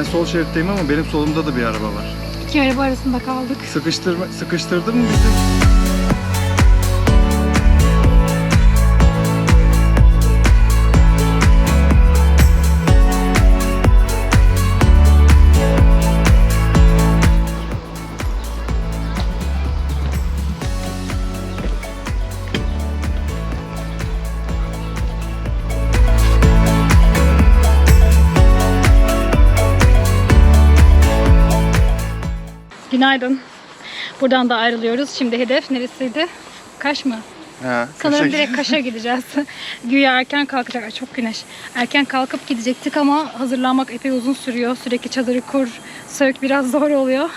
ben sol şeritteyim ama benim solumda da bir araba var. İki araba arasında kaldık. Sıkıştırma, sıkıştırdı mı bizi? Günaydın. Buradan da ayrılıyoruz. Şimdi hedef neresiydi? Kaş mı? Ha, Sanırım kaşa- direkt Kaş'a gideceğiz. Güya erken kalkacak. Ay çok güneş. Erken kalkıp gidecektik ama hazırlanmak epey uzun sürüyor. Sürekli çadırı kur, sök biraz zor oluyor.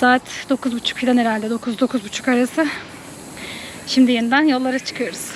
Saat 9.30 falan herhalde. 9-9.30 arası. Şimdi yeniden yollara çıkıyoruz.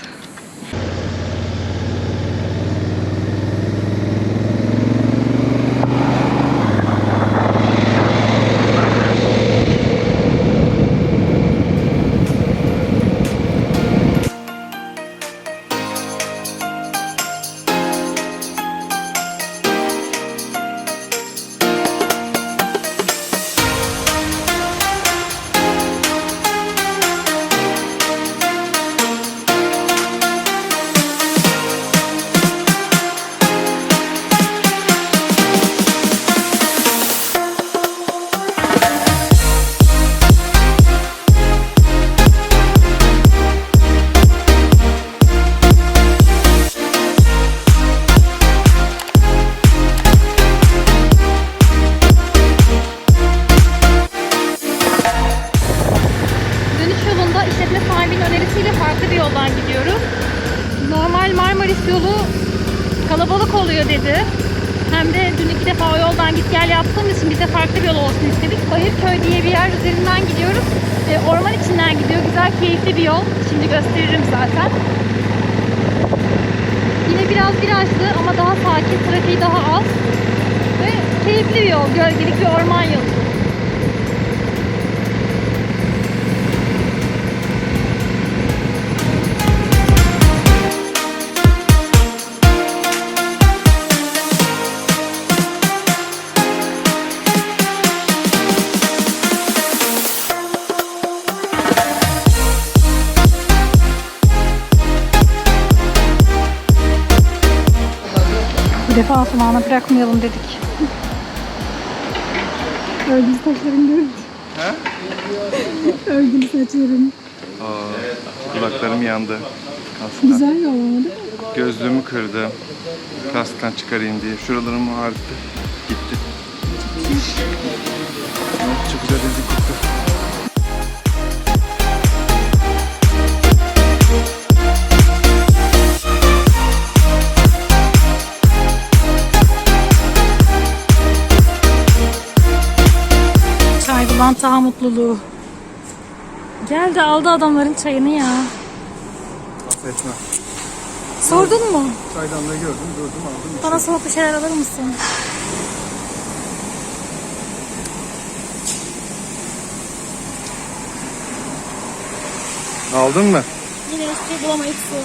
Osman'a bırakmayalım dedik. Örgülü saçlarım göründü. Ha? Örgülü saçlarım. Aa, kulaklarım yandı. Kasktan. Güzel yol ama değil mi? Gözlüğümü kırdı. Kasktan çıkarayım diye. Şuralarım ağrıttı. Gitti. Çok güzel bir koktu. Daha mutluluğu. Geldi aldı adamların çayını ya. Affetme. Sordun mu? Çaydanlığı gördüm, durdum aldım. Bana soğuk bir şeyler alır mısın? Aldın mı? Yine hiçbir şey bulamayıp su.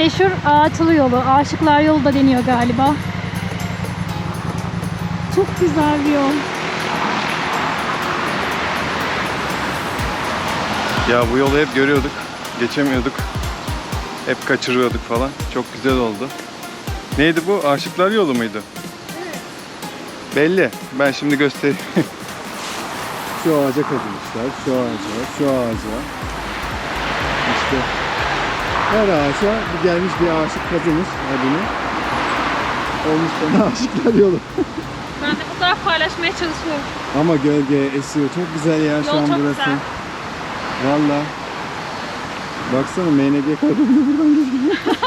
Meşhur ağaçlı yolu. Aşıklar yolu da deniyor galiba. çok güzel bir yol. Ya bu yolu hep görüyorduk. Geçemiyorduk. Hep kaçırıyorduk falan. Çok güzel oldu. Neydi bu? Aşıklar yolu muydu? Belli. Ben şimdi göstereyim. Şu ağaca kazımışlar, şu ağaca, şu ağaca. İşte her ağaca bir gelmiş bir aşık kazımış adını. Olmuş bana aşıklar yolu. Ben de fotoğraf paylaşmaya çalışıyorum. Ama gölge esiyor. Çok güzel ya şu Yol an çok burası. güzel. Valla. Baksana MNG bile buradan gözüküyor.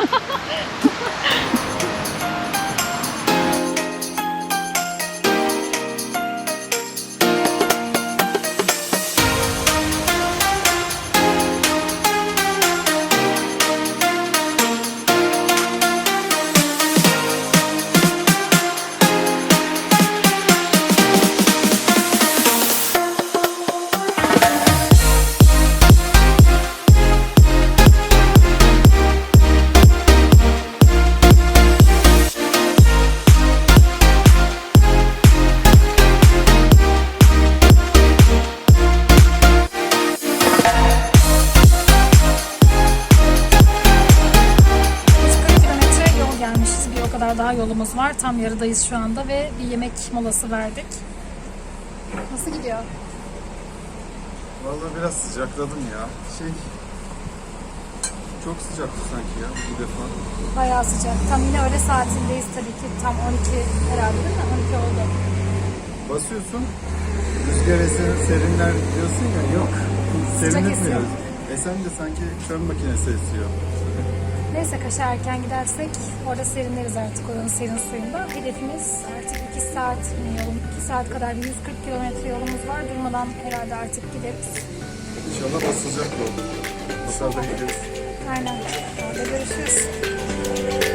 yolumuz var. Tam yarıdayız şu anda ve bir yemek molası verdik. Nasıl gidiyor? Valla biraz sıcakladım ya. Şey... Çok sıcaktı sanki ya bu defa. Bayağı sıcak. Tam yine öğle saatindeyiz tabii ki. Tam 12 herhalde değil mi? 12 oldu. Basıyorsun, rüzgar eser, serinler diyorsun ya yok. Serinletmiyor. esiyor. Esen de sanki fön makinesi esiyor. Neyse Kaş'a erken gidersek orada serinleriz artık oranın serin suyunda. Hedefimiz artık 2 saat mi yolum, 2 saat kadar bir 140 kilometre yolumuz var. Durmadan herhalde artık gideriz. İnşallah basılacak yol. Basar da gideriz. Aynen. Orada görüşürüz.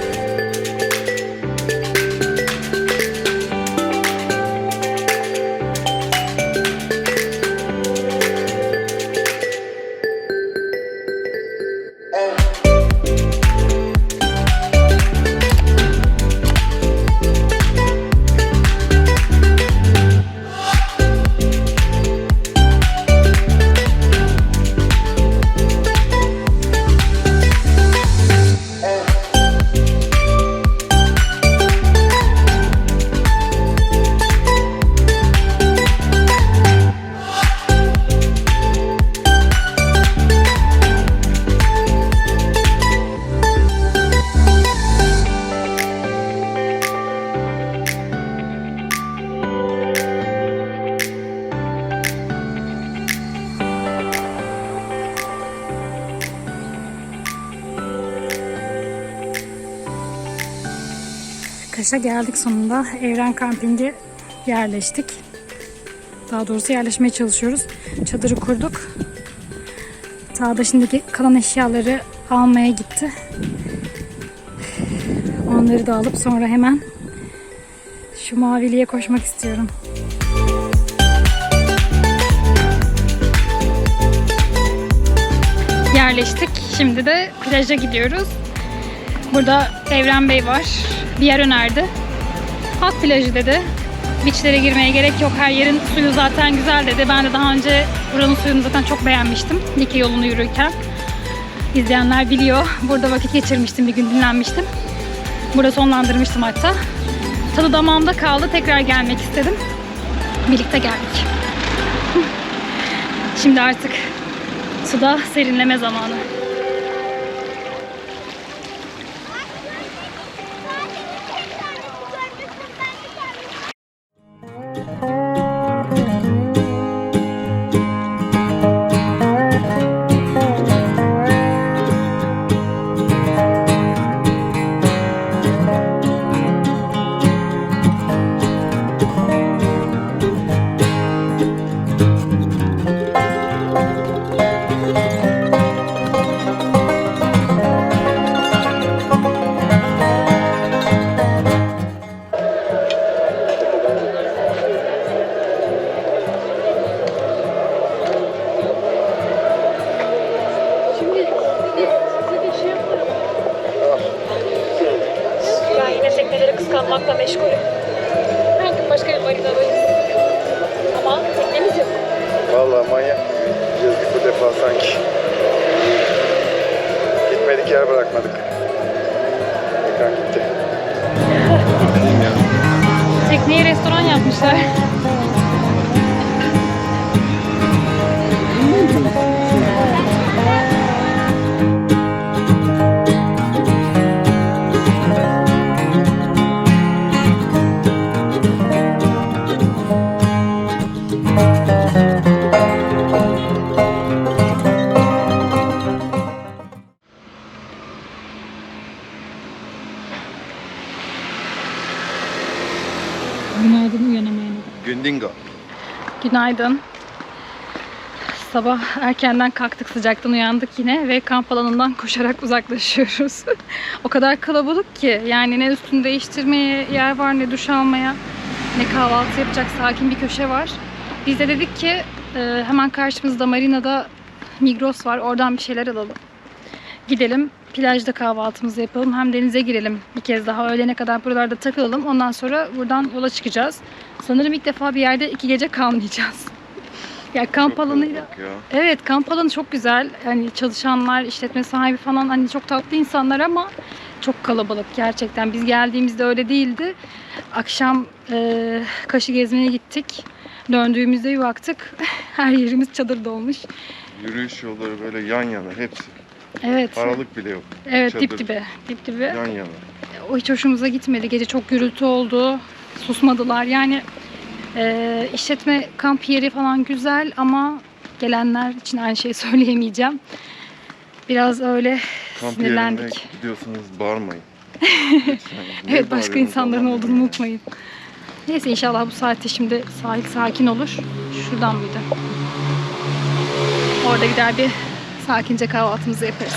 Kaş'a geldik sonunda. Evren Kamping'e yerleştik. Daha doğrusu yerleşmeye çalışıyoruz. Çadırı kurduk. Tağda şimdiki kalan eşyaları almaya gitti. Onları da alıp sonra hemen şu maviliğe koşmak istiyorum. Yerleştik. Şimdi de plaja gidiyoruz. Burada Evren Bey var. Bir yer önerdi. Halk plajı dedi. Beachlere girmeye gerek yok. Her yerin suyu zaten güzel dedi. Ben de daha önce buranın suyunu zaten çok beğenmiştim. Nike yolunu yürürken. İzleyenler biliyor. Burada vakit geçirmiştim. Bir gün dinlenmiştim. Burada sonlandırmıştım hatta. Tadı damağımda kaldı. Tekrar gelmek istedim. Birlikte geldik. Şimdi artık suda serinleme zamanı. Vallahi manyak gezdik bu defa sanki. Gitmedik yer bırakmadık. Ekran gitti. Tekneye restoran yapmışlar. Günaydın uyanamayana. Gündingo. Günaydın. Sabah erkenden kalktık sıcaktan uyandık yine ve kamp alanından koşarak uzaklaşıyoruz. o kadar kalabalık ki yani ne üstünü değiştirmeye yer var ne duş almaya ne kahvaltı yapacak sakin bir köşe var. Biz de dedik ki e, hemen karşımızda marinada Migros var oradan bir şeyler alalım. Gidelim plajda kahvaltımızı yapalım hem denize girelim bir kez daha öğlene kadar buralarda takılalım ondan sonra buradan yola çıkacağız. Sanırım ilk defa bir yerde iki gece kalmayacağız. ya kamp Çok alanıyla ya. Evet kamp alanı çok güzel. Hani çalışanlar, işletme sahibi falan hani çok tatlı insanlar ama çok kalabalık gerçekten. Biz geldiğimizde öyle değildi. Akşam e, Kaşı gezmeye gittik. Döndüğümüzde bir baktık her yerimiz çadır dolmuş. Yürüyüş yolları böyle yan yana hepsi. Evet. Aralık bile yok. Evet çadır. dip dibe. Dip dibe. Yan yana. O hiç hoşumuza gitmedi. Gece çok gürültü oldu. Susmadılar. Yani e, işletme kamp yeri falan güzel ama gelenler için aynı şeyi söyleyemeyeceğim. Biraz öyle Kamp sinirlendik. gidiyorsanız bağırmayın. Evet başka insanların olduğunu unutmayın. Neyse inşallah bu saatte şimdi sahil sakin olur. Şuradan mıydı? Orada gider bir sakince kahvaltımızı yaparız.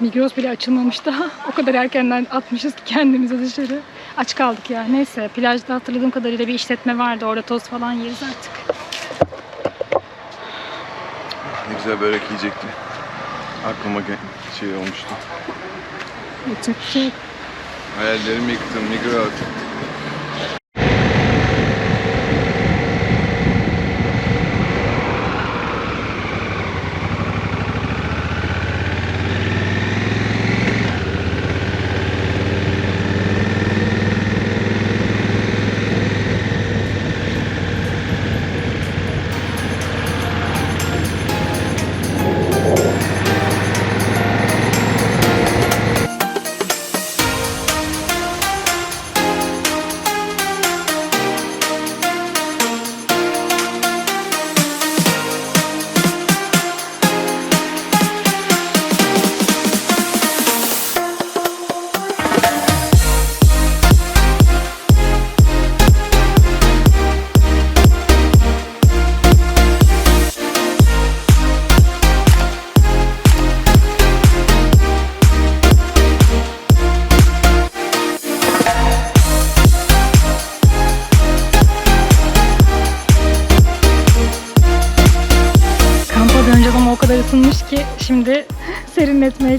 Migros bile açılmamış daha. O kadar erkenden atmışız ki kendimizi dışarı. Aç kaldık ya. Neyse plajda hatırladığım kadarıyla bir işletme vardı. Orada toz falan yeriz artık. Ne güzel börek yiyecektim. Aklıma şey olmuştu. Yapacak bir şey yok. Hayallerimi yıktım Migros.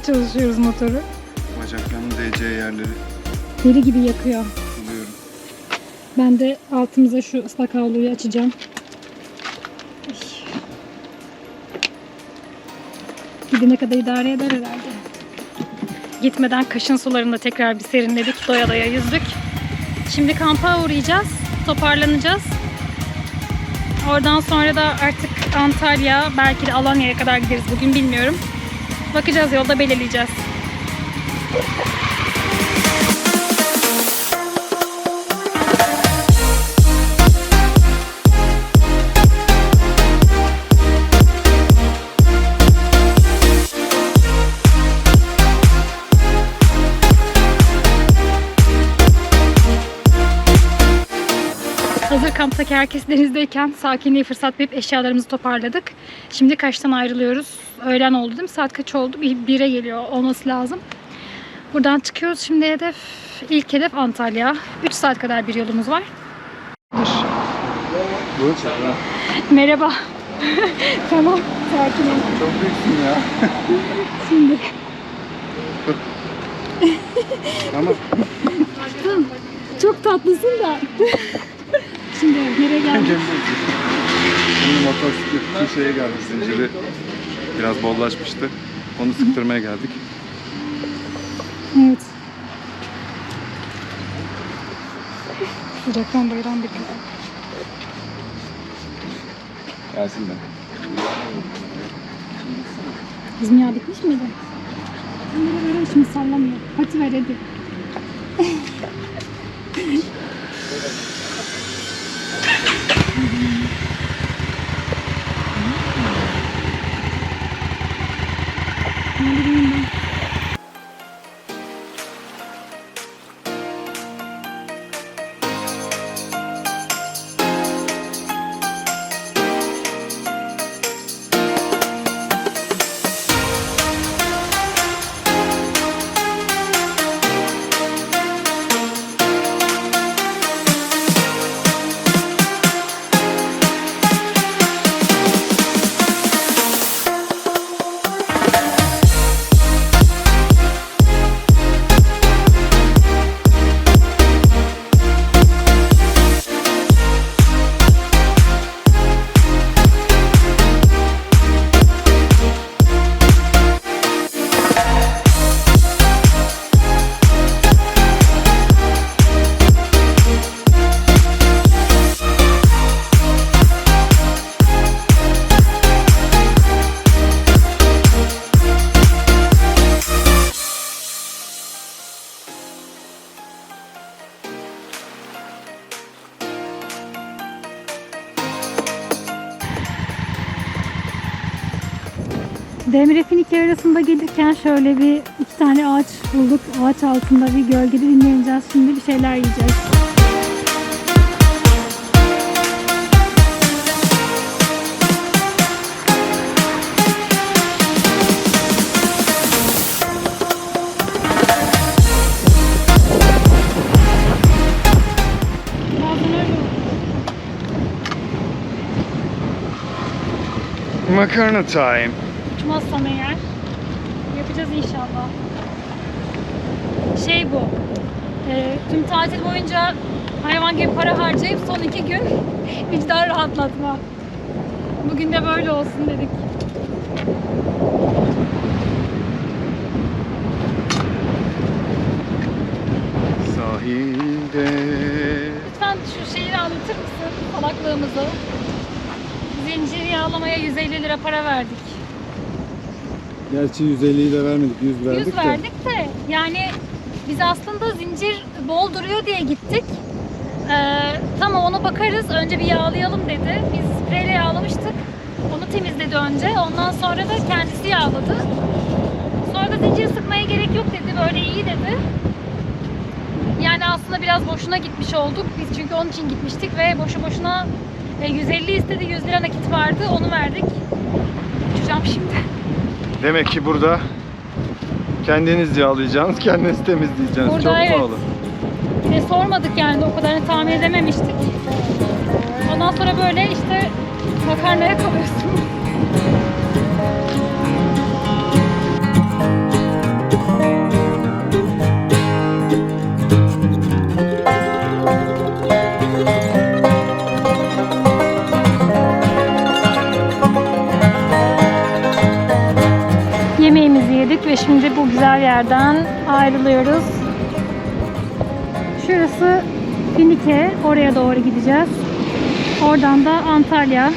Çalışıyoruz motoru. Bacaklarımın değeceği yerleri Deli gibi yakıyor. buluyorum. Ben de altımıza şu ıslak havluyu açacağım. Ay. Gidene kadar idare eder herhalde. Gitmeden kaşın sularında tekrar bir serinledik. Doya doya yüzdük. Şimdi kampa uğrayacağız. Toparlanacağız. Oradan sonra da artık Antalya, belki de Alanya'ya kadar gideriz bugün bilmiyorum. Bakacağız yolda belirleyeceğiz. Kamptaki herkes denizdeyken sakinliği fırsat bilip eşyalarımızı toparladık. Şimdi kaçtan ayrılıyoruz? Öğlen oldu değil mi? Saat kaç oldu? Bir, bire geliyor olması lazım. Buradan çıkıyoruz. Şimdi hedef, ilk hedef Antalya. 3 saat kadar bir yolumuz var. Dur. Merhaba. tamam. Sakin ol. Çok büyüksün ya. Şimdi. Tamam. Çok tatlısın da. Şimdi? Nereye geldik? Şimdi motosikletin şeye geldik. Zinciri biraz bollaşmıştı. Onu sıktırmaya geldik. Evet. Sıcaktan bayılan bir kız. Gelsin de. Bizim yağ bitmiş miydi? Bunları böyle şimdi sallamıyor. Hadi ver hadi. Demre Finike arasında gelirken şöyle bir iki tane ağaç bulduk. Ağaç altında bir gölgede dinleneceğiz. Şimdi bir şeyler yiyeceğiz. Makarna time. Uçmazsam eğer yapacağız inşallah. Şey bu. e, tüm tatil boyunca hayvan gibi para harcayıp son iki gün vicdan rahatlatma. Bugün de böyle olsun dedik. Sahilde. Lütfen şu şeyi anlatır mısın? Salaklığımızı. Zincir yağlamaya 150 lira para verdik. Gerçi 150'yi de vermedik, 100 verdik 100 de. verdik de yani biz aslında zincir bol duruyor diye gittik. Ee, tamam ona bakarız. Önce bir yağlayalım dedi. Biz spreyle yağlamıştık. Onu temizledi önce. Ondan sonra da kendisi yağladı. Sonra da zincir sıkmaya gerek yok dedi. Böyle iyi dedi. Yani aslında biraz boşuna gitmiş olduk. Biz çünkü onun için gitmiştik ve boşu boşuna e, 150 istedi. 100 lira nakit vardı. Onu verdik. Uçacağım şimdi. Demek ki burada kendiniz yağlayacaksınız, kendiniz temizleyeceksiniz. Burada Çok evet. pahalı. De sormadık yani o kadarını tahmin edememiştik. Ondan sonra böyle işte makarnaya kalıyorsun. Ve şimdi bu güzel yerden ayrılıyoruz. Şurası Finike. Oraya doğru gideceğiz. Oradan da Antalya.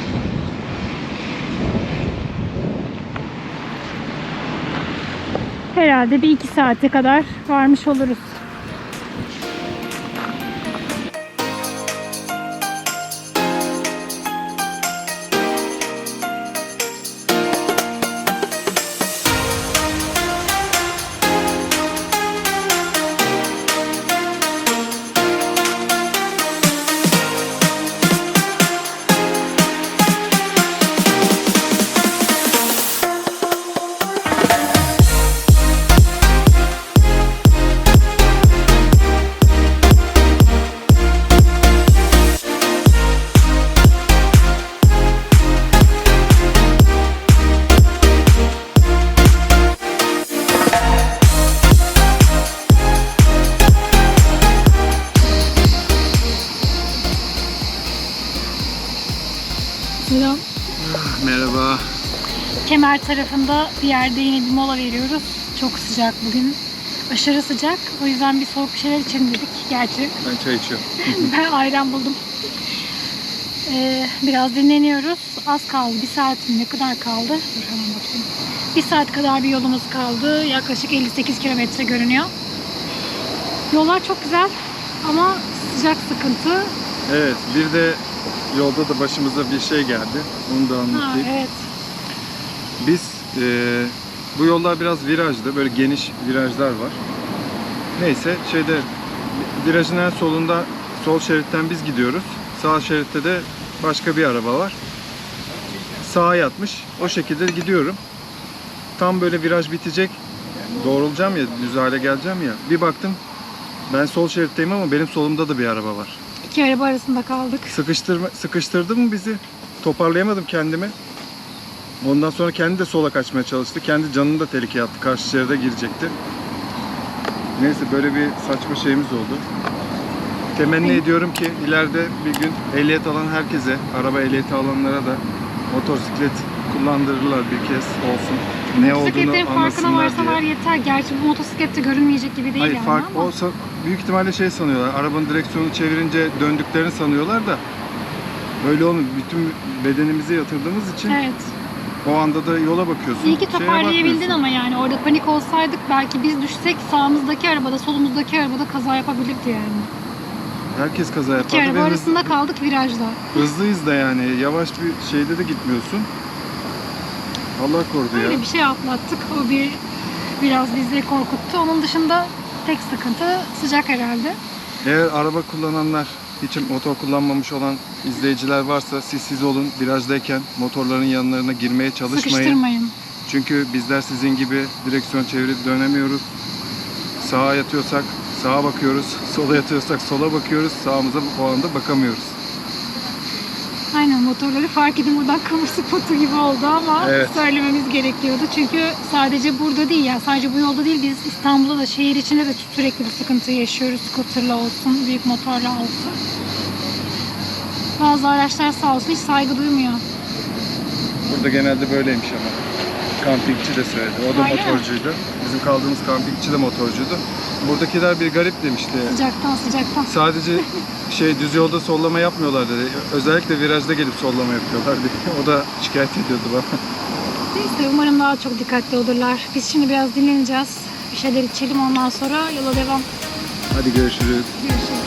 Herhalde bir iki saate kadar varmış oluruz. Kemer tarafında bir yerde yine bir mola veriyoruz. Çok sıcak bugün. Aşırı sıcak. O yüzden bir soğuk bir şeyler içelim dedik. Gerçi Ben çay içiyorum. ben ayran buldum. Ee, biraz dinleniyoruz. Az kaldı. Bir saat mi? Ne kadar kaldı? Dur hemen bakayım. Bir saat kadar bir yolumuz kaldı. Yaklaşık 58 kilometre görünüyor. Yollar çok güzel ama sıcak sıkıntı. Evet bir de yolda da başımıza bir şey geldi. Onu da Ha, anlatayım. evet. Biz e, bu yollar biraz virajlı. Böyle geniş virajlar var. Neyse şeyde virajın en solunda sol şeritten biz gidiyoruz. Sağ şeritte de başka bir araba var. Sağa yatmış. O şekilde gidiyorum. Tam böyle viraj bitecek. Doğrulacağım ya, düz hale geleceğim ya. Bir baktım ben sol şeritteyim ama benim solumda da bir araba var. İki araba arasında kaldık. Sıkıştırma, sıkıştırdı mı bizi? Toparlayamadım kendimi. Ondan sonra kendi de sola kaçmaya çalıştı. Kendi canını da tehlikeye attı. Karşı şeride girecekti. Neyse böyle bir saçma şeyimiz oldu. Temenni ediyorum ki ileride bir gün ehliyet alan herkese, araba ehliyeti alanlara da motosiklet kullandırırlar bir kez olsun. Ne olduğunu Motosikletlerin farkına anlasınlar varsalar diye. yeter. Gerçi bu motosiklette görünmeyecek gibi değil Hayır yani fark ama. olsa büyük ihtimalle şey sanıyorlar. Arabanın direksiyonu çevirince döndüklerini sanıyorlar da öyle olmuyor. Bütün bedenimizi yatırdığımız için Evet. O anda da yola bakıyorsun. İyi ki toparlayabildin ama yani orada panik olsaydık belki biz düşsek sağımızdaki arabada solumuzdaki arabada kaza yapabilirdi yani. Herkes kaza İki yapardı araba ve hız- arasında kaldık virajda. hızlıyız da yani. Yavaş bir şeyde de gitmiyorsun. Allah korudu ya. Öyle bir şey atlattık. O bir biraz bizi korkuttu. Onun dışında tek sıkıntı sıcak herhalde. Eğer araba kullananlar, hiç motor kullanmamış olan izleyiciler varsa siz siz olun. Virajdayken motorların yanlarına girmeye çalışmayın. Sıkıştırmayın. Çünkü bizler sizin gibi direksiyon çevirip dönemiyoruz. Sağa yatıyorsak sağa bakıyoruz. Sola yatıyorsak sola bakıyoruz. Sağımıza o anda bakamıyoruz. Aynen motorları fark edin buradan kamu spotu gibi oldu ama Evet. söylememiz gerekiyordu. Çünkü sadece burada değil ya sadece bu yolda değil biz İstanbul'da da şehir içinde de sürekli bu sıkıntı yaşıyoruz. Scooter'la olsun, büyük motorla olsun. Bazı araçlar sağ olsun hiç saygı duymuyor. Burada genelde böyleymiş ama. Kampingçi de söyledi. O da Öyle mi? motorcuydu. Bizim kaldığımız kampingçi de motorcuydu. Buradakiler bir garip demişti. Sıcaktan sıcaktan. Sadece şey düz yolda sollama yapmıyorlar dedi. Özellikle virajda gelip sollama yapıyorlar dedi. O da şikayet ediyordu bana. Neyse umarım daha çok dikkatli olurlar. Biz şimdi biraz dinleneceğiz. Bir şeyler içelim ondan sonra yola devam. Hadi görüşürüz. Görüşürüz.